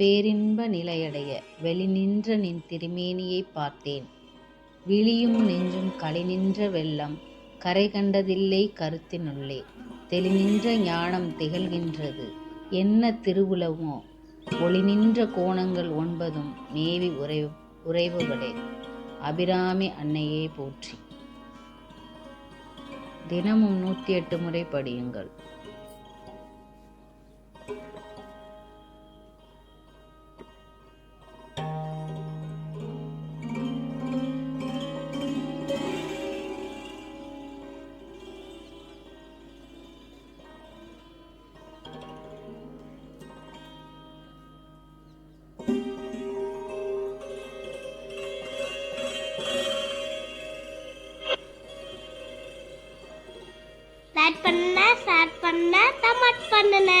பேரின்ப நிலையடைய வெளிநின்ற நின் திருமேனியைப் பார்த்தேன். விழியும் நெஞ்சும் களிநின்ற வெள்ளம் கரை கண்டதில்லை கருத்தினுள்ளே. தெளிநின்ற ஞானம் திகழ்கின்றது. என்ன திருவுலவோ ஒளி நின்ற கோணங்கள் ஒன்பதும் மேவி உரை உறைவுகளே அபிராமி அன்னையே போற்றி. தினமும் நூற்றி எட்டு முறை படியுங்கள். லைக் பண்ணுங்க ஷேர் பண்ணுங்க கமெண்ட் பண்ணுங்க